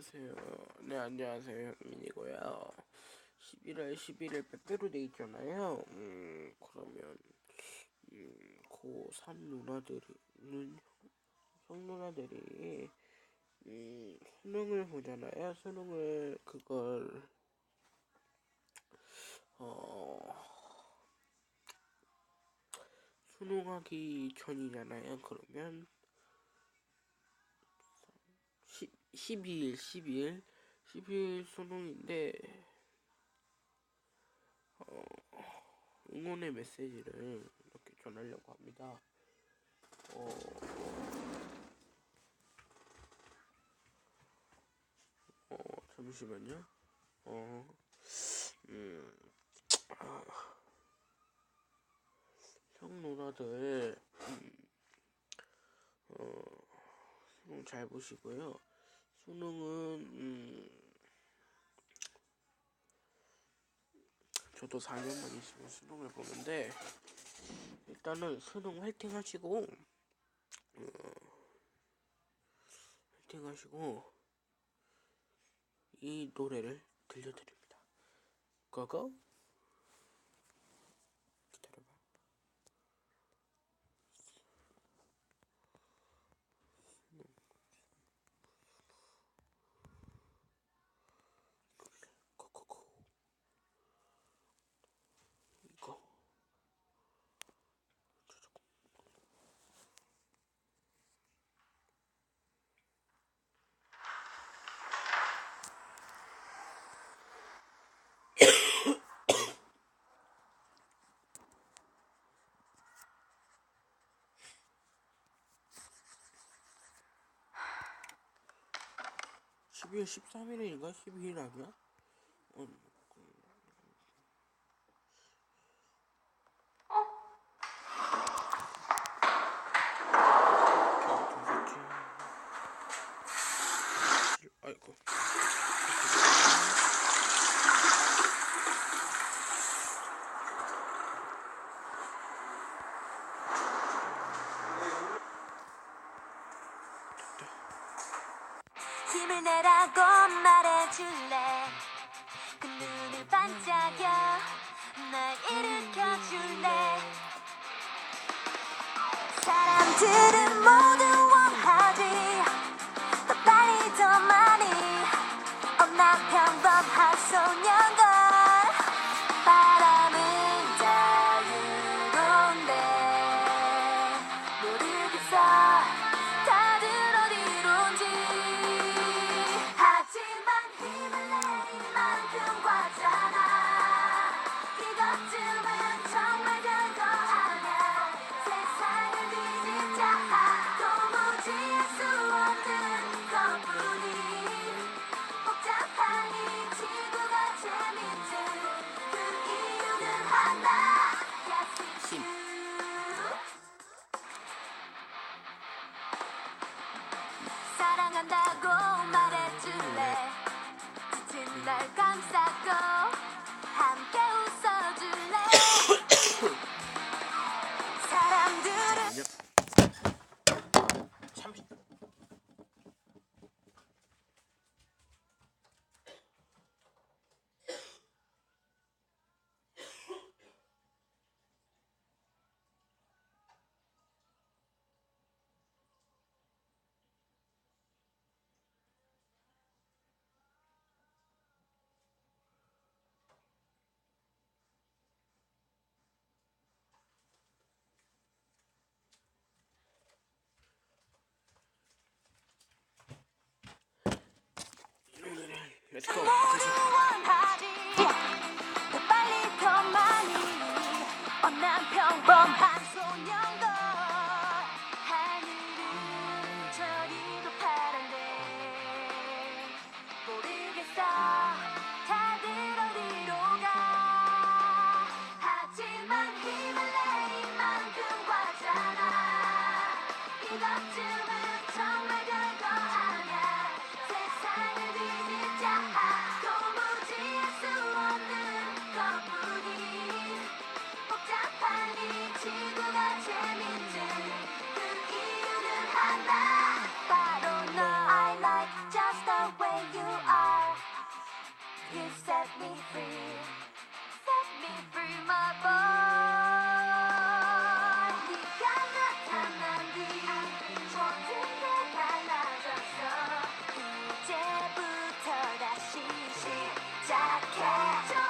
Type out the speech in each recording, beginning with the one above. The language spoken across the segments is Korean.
안녕하세요. 네, 안녕하세요. 현민이고요. 11월 11일 빼빼로 돼 있잖아요. 음, 그러면, 음, 고3 누나들이, 형 누나들이, 음, 수능을 보잖아요. 수능을, 그걸, 어, 수능하기 전이잖아요. 그러면, 12일, 12일, 12일 수능인데, 어, 응원의 메시지를 이렇게 전하려고 합니다. 어, 어, 잠시만요. 어, 음, 아, 형 누나들, 음, 어, 잘 보시고요. 수능은 음, 저도 4년만 있으면 수능을 보는데 일단은 수능 화이팅 하시고 어, 화이팅 하시고 이 노래를 들려드립니다. 고고 (12월 13일인가) (12일) 아니야? 어, 아이고. 날 일으켜줄래? 사람들은 모두 원하지. 더 빨리 더 많이 엄나 평범 날 감싸고 함께 웃어 노래 set me free, set me free, my boy. 네가 나타난 뒤 모든 게 달라졌어. 이제부터 다시 시작해.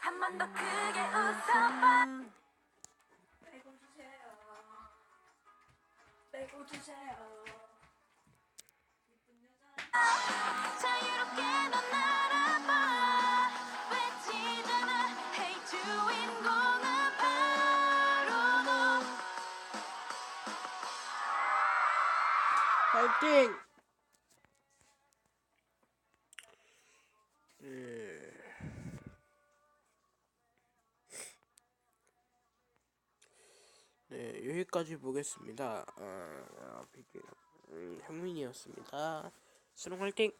한번더 크게 웃어봐. 빼고 주세요. 빼고 주세요. 파이팅! 예. 네, 여기까지 보겠습니다. 아, 아, 음, 현민이었습니다. 수능 화이팅!